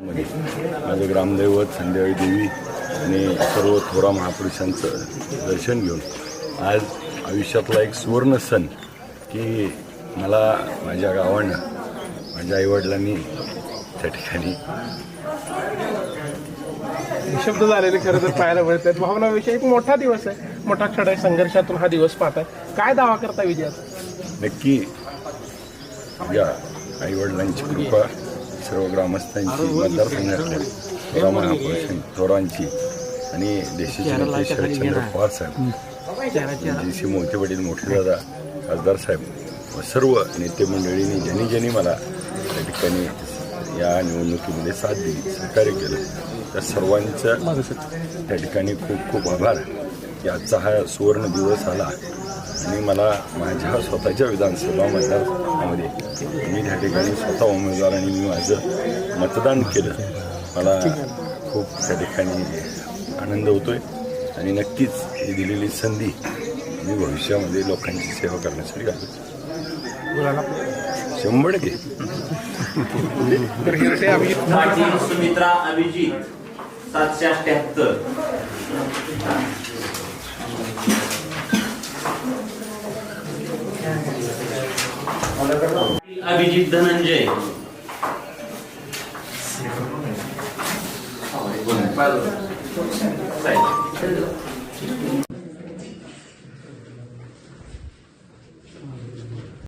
मध्ये. माझं ग्रामदैवत संध्याकाळी देवी आणि सर्व थोरा महापुरुषांचं दर्शन घेऊन आज आयुष्यातला एक सुवर्ण सण की मला माझ्या गावानं माझ्या आईवडिलांनी त्या ठिकाणी निशब्द झालेले खरं तर पाहायला मिळतात. भावनाविषयी एक मोठा दिवस आहे. मोठा क्षण आहे. संघर्षातून हा दिवस पाहताय काय दावा करता विजयाचा? नक्की माझ्या आईवडिलांची कृपा सर्व ग्रामस्थांची मतदारसंघातल्या थोरा महापुरुषांची थोरांची आणि देशाचे नेते शरदचंद्र पवार साहेब जी सी मोहिते वडील मोठे दादा खासदार साहेब व सर्व नेते मंडळींनी ज्यांनी ज्यांनी मला त्या ठिकाणी या निवडणुकीमध्ये साथ दिली सहकार्य केलं त्या सर्वांचं त्या ठिकाणी खूप खूप आभार. की आजचा हा सुवर्ण दिवस आला आणि मला माझ्या स्वतःच्या विधानसभा मतदारसंघामध्ये मी त्या ठिकाणी स्वतः उमेदवार आणि मी माझं मतदान केलं. मला खूप त्या ठिकाणी आनंद होतोय आणि नक्कीच ही दिलेली संधी मी भविष्यामध्ये लोकांची सेवा करण्यासाठी घालतो शंभर टक्के. तर सुमित्रा अभिजित सातशे अठ्याहत्तर. अभिजित धनंजय